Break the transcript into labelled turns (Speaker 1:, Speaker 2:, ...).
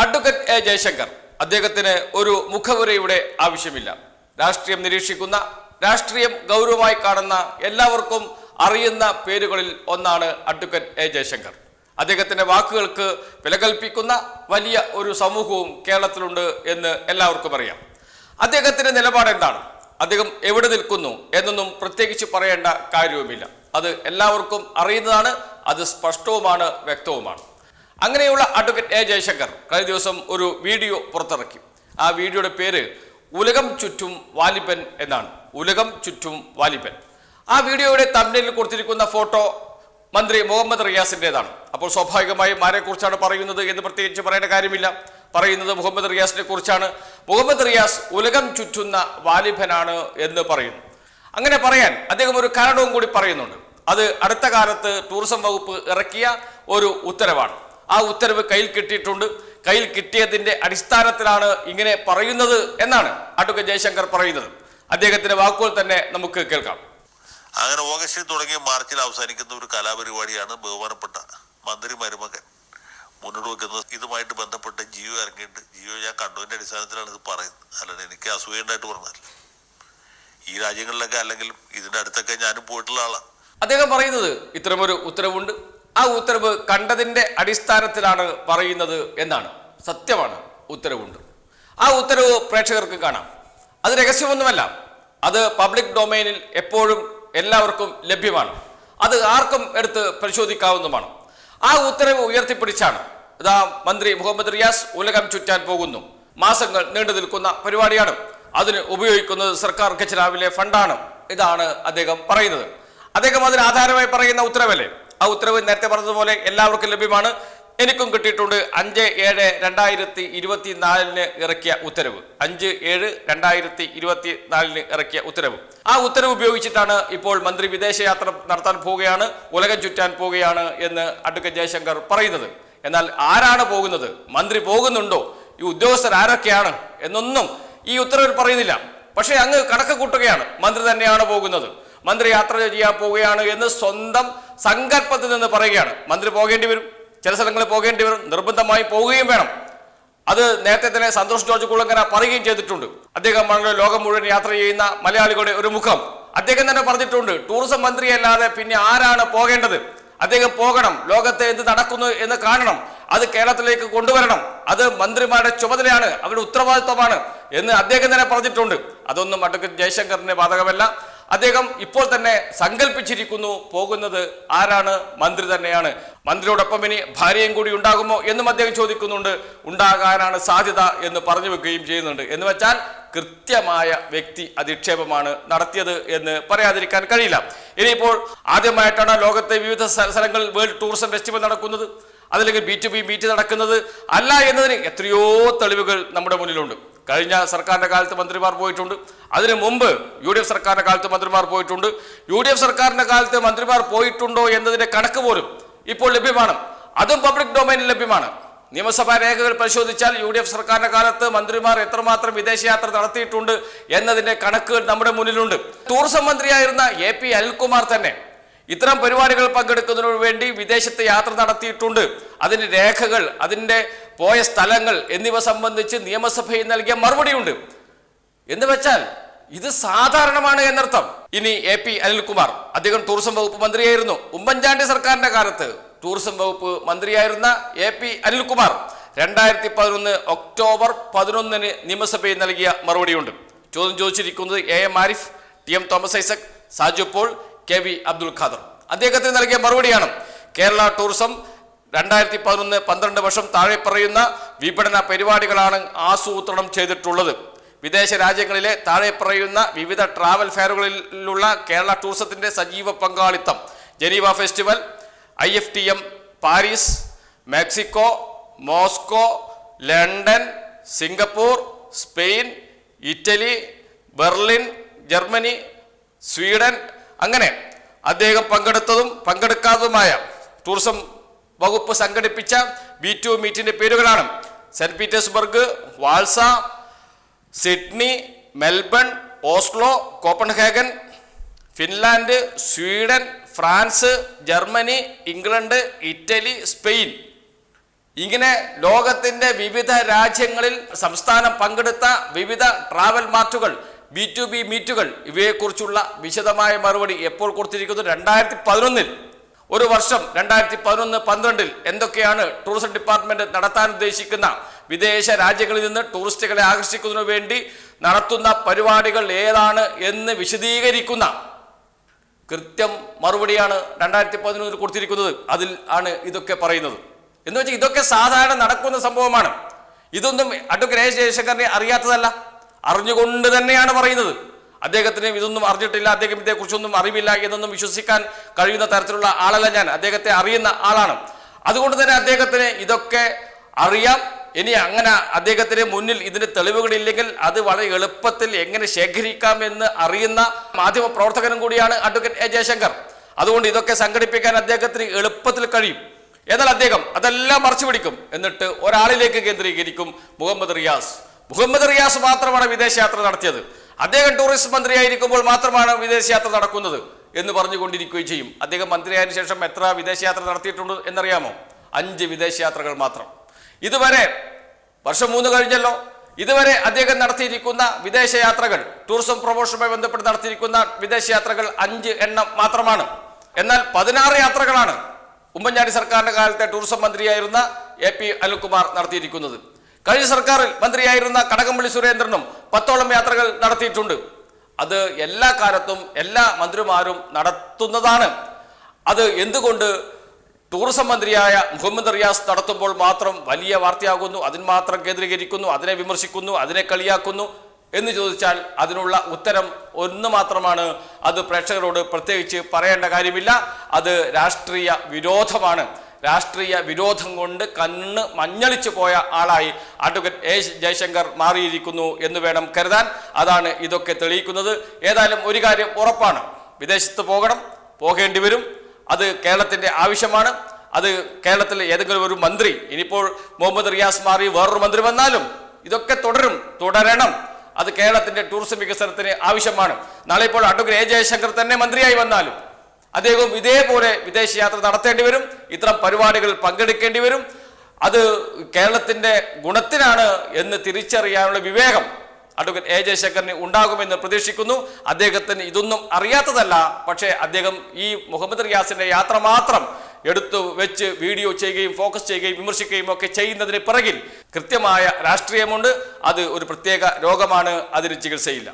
Speaker 1: Advocate A Jaishankar. അദ്ദേഹത്തിന് ഒരു മുഖവുരയുടെ ആവശ്യമില്ല. രാഷ്ട്രീയം നിരീക്ഷിക്കുന്ന രാഷ്ട്രീയം ഗൗരവമായി കാണുന്ന എല്ലാവർക്കും അറിയുന്ന പേരുകളിൽ ഒന്നാണ് അഡ്വക്കേറ്റ് എ ജയശങ്കർ. അദ്ദേഹത്തിന്റെ വാക്കുകൾക്ക് വില കൽപ്പിക്കുന്ന വലിയ ഒരു സമൂഹവും കേരളത്തിലുണ്ട് എന്ന് എല്ലാവർക്കും അറിയാം. അദ്ദേഹത്തിന്റെ നിലപാട് എന്താണ്? അദ്ദേഹം എവിടെ നിൽക്കുന്നു എന്നൊന്നും പ്രത്യേകിച്ച് പറയേണ്ട കാര്യവുമില്ല. അത് എല്ലാവർക്കും അറിയുന്നതാണ് അത് സ്പഷ്ടവുമാണ് വ്യക്തവുമാണ്. അങ്ങനെയുള്ള അഡ്വക്കേറ്റ് എ ജയശങ്കർ കഴിഞ്ഞ ദിവസം ഒരു വീഡിയോ പുറത്തിറക്കി. ആ വീഡിയോയുടെ പേര് ഉലകം ചുറ്റും വാലിബൻ എന്നാണ്. ഉലകം ചുറ്റും വാലിബൻ. ആ വീഡിയോയുടെ തമിഴിൽ കൊടുത്തിരിക്കുന്ന ഫോട്ടോ മന്ത്രി മുഹമ്മദ് റിയാസിന്റെതാണ് അപ്പോൾ സ്വാഭാവികമായും ആരെക്കുറിച്ചാണ് പറയുന്നത് എന്ന് പ്രത്യേകിച്ച് പറയേണ്ട കാര്യമില്ല. പറയുന്നത് മുഹമ്മദ് റിയാസിനെ കുറിച്ചാണ്. മുഹമ്മദ് റിയാസ് ഉലകം ചുറ്റുന്ന വാലിബനാണ് എന്ന് പറയുന്നു. അങ്ങനെ പറയാൻ അദ്ദേഹം ഒരു കാരണവും കൂടി പറയുന്നുണ്ട്. അത് അടുത്ത കാലത്ത് ടൂറിസം വകുപ്പ് ഇറക്കിയ ഒരു ഉത്തരവാണ്. ആ ഉത്തരവ് കയ്യിൽ കിട്ടിയിട്ടുണ്ട്. കയ്യിൽ കിട്ടിയതിന്റെ അടിസ്ഥാനത്തിലാണ് ഇങ്ങനെ പറയുന്നത് എന്നാണ് അഡ്വക്കേറ്റ് ജയശങ്കർ പറയുന്നത്. അദ്ദേഹത്തിന്റെ വാക്കുകൾ തന്നെ നമുക്ക് കേൾക്കാം.
Speaker 2: അങ്ങനെ ഓഗസ്റ്റിൽ തുടങ്ങി മാർച്ചിൽ അവസാനിക്കുന്ന ഒരു കലാപരിപാടിയാണ് ബഹുമാനപ്പെട്ട മന്ത്രി മരുമകൻ മുന്നോട്ട് വെക്കുന്നത്. ഇതുമായിട്ട് ബന്ധപ്പെട്ട് ജിയോ ഇറങ്ങിയിട്ട് ജിയോ ഞാൻ കണ്ടുവിന്റെ അടിസ്ഥാനത്തിലാണ് ഇത് പറയുന്നത്. അല്ലാതെ എനിക്ക് അസൂയുണ്ടായിട്ട് പറഞ്ഞതല്ല. ഈ രാജ്യങ്ങളിലൊക്കെ അല്ലെങ്കിൽ ഇതിന്റെ അടുത്തൊക്കെ ഞാനും പോയിട്ടുള്ള ആളാണ്
Speaker 1: അദ്ദേഹം പറയുന്നത് ഇത്തരമൊരു ഉത്തരവുണ്ട്. ആ ഉത്തരവ് കണ്ടതിന്റെ അടിസ്ഥാനത്തിലാണ് പറയുന്നത് എന്നാണ്. സത്യമാണ് ഉത്തരവുണ്ട്. ആ ഉത്തരവ് പ്രേക്ഷകർക്ക് കാണാം. അത് രഹസ്യമൊന്നുമല്ല. അത് പബ്ലിക് ഡൊമൈനിൽ എപ്പോഴും എല്ലാവർക്കും ലഭ്യമാണ്. അത് ആർക്കും എടുത്ത് പരിശോധിക്കാവുന്നതുമാണ്. ആ ഉത്തരവ് ഉയർത്തിപ്പിടിച്ചാണ് ഇതാ മന്ത്രി മുഹമ്മദ് റിയാസ് ഉലകം ചുറ്റാൻ പോകുന്നു. മാസങ്ങൾ നീണ്ടു നിൽക്കുന്ന പരിപാടിയാണ്. അതിന് ഉപയോഗിക്കുന്നത് സർക്കാർ ഖജനാവിലെ ഫണ്ടാണ്. ഇതാണ് അദ്ദേഹം പറയുന്നത്. അദ്ദേഹം അതിന് ആധാരമായി പറയുന്ന ഉത്തരവല്ലേ? ആ ഉത്തരവ് നേരത്തെ പറഞ്ഞതുപോലെ എല്ലാവർക്കും ലഭ്യമാണ്. എനിക്കും കിട്ടിയിട്ടുണ്ട് അഞ്ച് ഏഴ് രണ്ടായിരത്തി ഇരുപത്തി നാലിന് ഇറക്കിയ ഉത്തരവ്. അഞ്ച് ഏഴ് രണ്ടായിരത്തി ഇരുപത്തി നാലിന് ഇറക്കിയ ഉത്തരവ്. ആ ഉത്തരവ് ഉപയോഗിച്ചിട്ടാണ് ഇപ്പോൾ മന്ത്രി വിദേശയാത്ര നടത്താൻ പോവുകയാണ് ഉലകം ചുറ്റാൻ പോവുകയാണ് എന്ന് അഡ്വക്കേറ്റ് ജയശങ്കർ പറയുന്നത്. എന്നാൽ ആരാണ് പോകുന്നത്? മന്ത്രി പോകുന്നുണ്ടോ? ഈ ഉദ്യോഗസ്ഥർ ആരൊക്കെയാണ് എന്നൊന്നും ഈ ഉത്തരവിൽ പറയുന്നില്ല. പക്ഷേ അങ്ങ് കണക്ക് കൂട്ടുകയാണ് മന്ത്രി തന്നെയാണ് പോകുന്നത്. മന്ത്രി യാത്ര ചെയ്യാൻ പോവുകയാണ് എന്ന് സ്വന്തം സങ്കല്പത്തിൽ നിന്ന് പറയുകയാണ്. മന്ത്രി പോകേണ്ടി വരും. ചില സ്ഥലങ്ങളിൽ പോകേണ്ടി വരും. നിർബന്ധമായി പോവുകയും വേണം. അത് നേരത്തെ തന്നെ സന്തോഷ് ജോർജ് കുളങ്ങര പറയുകയും ചെയ്തിട്ടുണ്ട്. അദ്ദേഹമാണ് ലോകം മുഴുവൻ യാത്ര ചെയ്യുന്ന മലയാളികളുടെ ഒരു മുഖം. അദ്ദേഹം തന്നെ പറഞ്ഞിട്ടുണ്ട് ടൂറിസം മന്ത്രിയല്ലാതെ പിന്നെ ആരാണ് പോകേണ്ടത്? അദ്ദേഹം പോകണം. ലോകത്തെ എന്ത് നടക്കുന്നു എന്ന് കാണണം. അത് കേരളത്തിലേക്ക് കൊണ്ടുവരണം. അത് മന്ത്രിമാരുടെ ചുമതലയാണ്. അവരുടെ ഉത്തരവാദിത്വമാണ് എന്ന് അദ്ദേഹം തന്നെ പറഞ്ഞിട്ടുണ്ട്. അതൊന്നും അഡ്വക്കേറ്റ് ജയശങ്കറിന്റെ ബാധകമല്ല. അദ്ദേഹം ഇപ്പോൾ തന്നെ സങ്കല്പിച്ചിരിക്കുന്നു പോകുന്നത് ആരാണ്? മന്ത്രി തന്നെയാണ്. മന്ത്രിയോടൊപ്പം ഇനി ഭാര്യയും കൂടി ഉണ്ടാകുമോ എന്നും അദ്ദേഹം ചോദിക്കുന്നുണ്ട്. ഉണ്ടാകാനാണ് സാധ്യത എന്ന് പറഞ്ഞു വെക്കുകയും ചെയ്യുന്നുണ്ട്. എന്ന് വെച്ചാൽ കൃത്യമായ വ്യക്തി അധിക്ഷേപമാണ് നടത്തിയത് എന്ന് പറയാതിരിക്കാൻ കഴിയില്ല. ഇനിയിപ്പോൾ ആദ്യമായിട്ടാണ് ലോകത്തെ വിവിധ സ്ഥ- സ്ഥലങ്ങളിൽ വേൾഡ് ടൂറിസം ഫെസ്റ്റിവൽ നടക്കുന്നത്. അതല്ലെങ്കിൽ ബി ടു ബി മീറ്റ് നടക്കുന്നത് അല്ല എന്നതിന് എത്രയോ തെളിവുകൾ നമ്മുടെ മുന്നിലുണ്ട്. കഴിഞ്ഞ സർക്കാരിന്റെ കാലത്ത് മന്ത്രിമാർ പോയിട്ടുണ്ട്. അതിനു മുമ്പ് യു ഡി എഫ് സർക്കാരിന്റെ കാലത്ത് മന്ത്രിമാർ പോയിട്ടുണ്ട്. യു ഡി എഫ് സർക്കാരിന്റെ കാലത്ത് മന്ത്രിമാർ പോയിട്ടുണ്ടോ എന്നതിന്റെ കണക്ക് പോലും ഇപ്പോൾ ലഭ്യമാണ്. അതും പബ്ലിക് ഡൊമൈനിൽ ലഭ്യമാണ്. നിയമസഭാ രേഖകൾ പരിശോധിച്ചാൽ യു ഡി എഫ് സർക്കാരിന്റെ കാലത്ത് മന്ത്രിമാർ എത്രമാത്രം വിദേശയാത്ര നടത്തിയിട്ടുണ്ട് എന്നതിന്റെ കണക്കുകൾ നമ്മുടെ മുന്നിലുണ്ട്. ടൂറിസം മന്ത്രിയായിരുന്ന എ പി അനിൽകുമാർ തന്നെ ഇത്തരം പരിപാടികൾ പങ്കെടുക്കുന്നതിനു വേണ്ടി വിദേശത്ത് യാത്ര നടത്തിയിട്ടുണ്ട്. അതിന്റെ രേഖകൾ അതിന്റെ പോയ സ്ഥലങ്ങൾ എന്നിവ സംബന്ധിച്ച് നിയമസഭയിൽ നൽകിയ മറുപടിയുണ്ട്. എന്ന് വെച്ചാൽ ഇത് സാധാരണമാണ് എന്നർത്ഥം. ഇനി എ പി അനിൽകുമാർ അദ്ദേഹം ടൂറിസം വകുപ്പ് മന്ത്രിയായിരുന്നു. ഉമ്മൻചാണ്ടി സർക്കാരിന്റെ കാലത്ത് ടൂറിസം വകുപ്പ് മന്ത്രിയായിരുന്ന എ പി അനിൽകുമാർ രണ്ടായിരത്തി പതിനൊന്ന് ഒക്ടോബർ പതിനൊന്നിന് നിയമസഭയിൽ നൽകിയ മറുപടിയുണ്ട്. ചോദ്യം ചോദിച്ചിരിക്കുന്നത് A M Arif T M Thomas Isaac Saju Paul K V Abdul Khader. അദ്ദേഹത്തിന് നൽകിയ മറുപടിയാണ് കേരള ടൂറിസം രണ്ടായിരത്തി പതിനൊന്ന് പന്ത്രണ്ട് വർഷം താഴെ പറയുന്ന വിപണന പരിപാടികളാണ് ആസൂത്രണം ചെയ്തിട്ടുള്ളത്. വിദേശ രാജ്യങ്ങളിലെ താഴെ പറയുന്ന വിവിധ ട്രാവൽ ഫെയറുകളിലുള്ള കേരള ടൂറിസത്തിന്റെ സജീവ പങ്കാളിത്തം. Geneva festival I F T M Paris Mexico Moscow London Singapore Spain Italy Berlin Germany Sweden അങ്ങനെ അദ്ദേഹം പങ്കെടുത്തതും പങ്കെടുക്കാത്തതുമായ ടൂറിസം വകുപ്പ് സംഘടിപ്പിച്ച ബി ടു മീറ്റിന്റെ പേരുകളാണ്. Saint Petersburg വാൾസ Sydney Melbourne Oslo Copenhagen Finland Sweden France Germany England Italy Spain. ഇങ്ങനെ ലോകത്തിന്റെ വിവിധ രാജ്യങ്ങളിൽ സംസ്ഥാനം പങ്കെടുത്ത വിവിധ ട്രാവൽ മാർട്ടുകൾ ബി ടു ബി മീറ്റുകൾ ഇവയെക്കുറിച്ചുള്ള വിശദമായ മറുപടി എപ്പോൾ കൊടുത്തിരിക്കുന്നു? രണ്ടായിരത്തി പതിനൊന്നിൽ ഒരു വർഷം രണ്ടായിരത്തി പതിനൊന്ന് പന്ത്രണ്ടിൽ എന്തൊക്കെയാണ് ടൂറിസം ഡിപ്പാർട്ട്മെന്റ് നടത്താൻ ഉദ്ദേശിക്കുന്ന വിദേശ രാജ്യങ്ങളിൽ നിന്ന് ടൂറിസ്റ്റുകളെ ആകർഷിക്കുന്നതിനു വേണ്ടി നടത്തുന്ന പരിപാടികൾ ഏതാണ് എന്ന് വിശദീകരിക്കുന്ന കൃത്യം മറുപടിയാണ് രണ്ടായിരത്തി പതിനൊന്നിൽ കൊടുത്തിരിക്കുന്നത്. അതിൽ ആണ് ഇതൊക്കെ പറയുന്നത്. എന്ന് വെച്ചാൽ ഇതൊക്കെ സാധാരണ നടക്കുന്ന സംഭവമാണ്. ഇതൊന്നും അഡ്വക്കേറ്റ് ജയശങ്കറിനെ അറിയാത്തതല്ല. അറിഞ്ഞുകൊണ്ട് തന്നെയാണ് പറയുന്നത്. അദ്ദേഹത്തിന് ഇതൊന്നും അറിഞ്ഞിട്ടില്ല അദ്ദേഹം ഇതേക്കുറിച്ചൊന്നും അറിവില്ല എന്നൊന്നും വിശ്വസിക്കാൻ കഴിയുന്ന തരത്തിലുള്ള ആളല്ല ഞാൻ. അദ്ദേഹത്തെ അറിയുന്ന ആളാണ്. അതുകൊണ്ട് തന്നെ അദ്ദേഹത്തിന് ഇതൊക്കെ അറിയാം. ഇനി അങ്ങനെ അദ്ദേഹത്തിന് മുന്നിൽ ഇതിന് തെളിവുകളില്ലെങ്കിൽ അത് വളരെ എളുപ്പത്തിൽ എങ്ങനെ ശേഖരിക്കാം എന്ന് അറിയുന്ന മാധ്യമ പ്രവർത്തകനും കൂടിയാണ് അഡ്വക്കേറ്റ് എ ജയശങ്കർ. അതുകൊണ്ട് ഇതൊക്കെ സംഘടിപ്പിക്കാൻ അദ്ദേഹത്തിന് എളുപ്പത്തിൽ കഴിയും. എന്നാൽ അദ്ദേഹം അതെല്ലാം മറച്ചു പിടിക്കും. എന്നിട്ട് ഒരാളിലേക്ക് കേന്ദ്രീകരിക്കും മുഹമ്മദ് റിയാസ്. മുഹമ്മദ് റിയാസ് മാത്രമാണ് വിദേശയാത്ര നടത്തിയത്. അദ്ദേഹം ടൂറിസ്റ്റ് മന്ത്രിയായിരിക്കുമ്പോൾ മാത്രമാണ് വിദേശയാത്ര നടക്കുന്നത് എന്ന് പറഞ്ഞുകൊണ്ടിരിക്കുകയും ചെയ്യും. അദ്ദേഹം മന്ത്രിയായതിനു ശേഷം എത്ര വിദേശയാത്ര നടത്തിയിട്ടുണ്ട് എന്നറിയാമോ? അഞ്ച് വിദേശയാത്രകൾ മാത്രം. ഇതുവരെ വർഷം മൂന്ന് കഴിഞ്ഞല്ലോ. ഇതുവരെ അദ്ദേഹം നടത്തിയിരിക്കുന്ന വിദേശയാത്രകൾ ടൂറിസം പ്രൊമോഷനുമായി ബന്ധപ്പെട്ട് നടത്തിയിരിക്കുന്ന വിദേശയാത്രകൾ അഞ്ച് എണ്ണം മാത്രമാണ്. എന്നാൽ പതിനാറ് യാത്രകളാണ് ഉമ്മൻചാണ്ടി സർക്കാരിന്റെ കാലത്തെ ടൂറിസം മന്ത്രിയായിരുന്ന എ പി അനിൽകുമാർ നടത്തിയിരിക്കുന്നത്. കഴിഞ്ഞ സർക്കാരിൽ മന്ത്രിയായിരുന്ന കടകംപള്ളി സുരേന്ദ്രനും പത്തോളം യാത്രകൾ നടത്തിയിട്ടുണ്ട്. അത് എല്ലാ കാലത്തും എല്ലാ മന്ത്രിമാരും നടത്തുന്നതാണ്. അത് എന്തുകൊണ്ട് ടൂറിസം മന്ത്രിയായ മുഹമ്മദ് റിയാസ് നടത്തുമ്പോൾ മാത്രം വലിയ വാർത്തയാകുന്നു അതിന് മാത്രം കേന്ദ്രീകരിക്കുന്നു അതിനെ വിമർശിക്കുന്നു അതിനെ കളിയാക്കുന്നു എന്ന് ചോദിച്ചാൽ അതിനുള്ള ഉത്തരം ഒന്ന് മാത്രമാണ്. അത് പ്രേക്ഷകരോട് പ്രത്യേകിച്ച് പറയേണ്ട കാര്യമില്ല. അത് രാഷ്ട്രീയ വിരോധമാണ്. രാഷ്ട്രീയ വിരോധം കൊണ്ട് കണ്ണ് മഞ്ഞളിച്ചു പോയ ആളായി അഡ്വക്കേറ്റ് എ ജയശങ്കർ മാറിയിരിക്കുന്നു എന്ന് വേണം കരുതാൻ. അതാണ് ഇതൊക്കെ തെളിയിക്കുന്നത്. ഏതായാലും ഒരു കാര്യം ഉറപ്പാണ്. വിദേശത്ത് പോകണം പോകേണ്ടി വരും. അത് കേരളത്തിന്റെ ആവശ്യമാണ്. അത് കേരളത്തിലെ ഏതെങ്കിലും ഒരു മന്ത്രി ഇനിയിപ്പോൾ മുഹമ്മദ് റിയാസ് മാറി വേറൊരു മന്ത്രി വന്നാലും ഇതൊക്കെ തുടരും തുടരണം. അത് കേരളത്തിന്റെ ടൂറിസം വികസനത്തിന് ആവശ്യമാണ്. നാളെ ഇപ്പോൾ അഡ്വക്കേറ്റ് എ ജയശങ്കർ തന്നെ മന്ത്രിയായി വന്നാലും അദ്ദേഹവും ഇതേപോലെ വിദേശയാത്ര നടത്തേണ്ടി വരും. ഇത്തരം പരിപാടികളിൽ പങ്കെടുക്കേണ്ടി വരും. അത് കേരളത്തിന്റെ ഗുണത്തിനാണ് എന്ന് തിരിച്ചറിയാനുള്ള വിവേകം അഡ്വക്കേറ്റ് എ ജയശങ്കറിന് ഉണ്ടാകുമെന്ന് പ്രതീക്ഷിക്കുന്നു. അദ്ദേഹത്തിന് ഇതൊന്നും അറിയാത്തതല്ല. പക്ഷേ അദ്ദേഹം ഈ മുഹമ്മദ് റിയാസിന്റെ യാത്ര മാത്രം എടുത്തു വെച്ച് വീഡിയോ ചെയ്യുകയും ഫോക്കസ് ചെയ്യുകയും വിമർശിക്കുകയും ഒക്കെ ചെയ്യുന്നതിന് പിറകിൽ കൃത്യമായ രാഷ്ട്രീയമുണ്ട്. അത് ഒരു പ്രത്യേക രോഗമാണ്. അതിന് ചികിത്സയില്ല.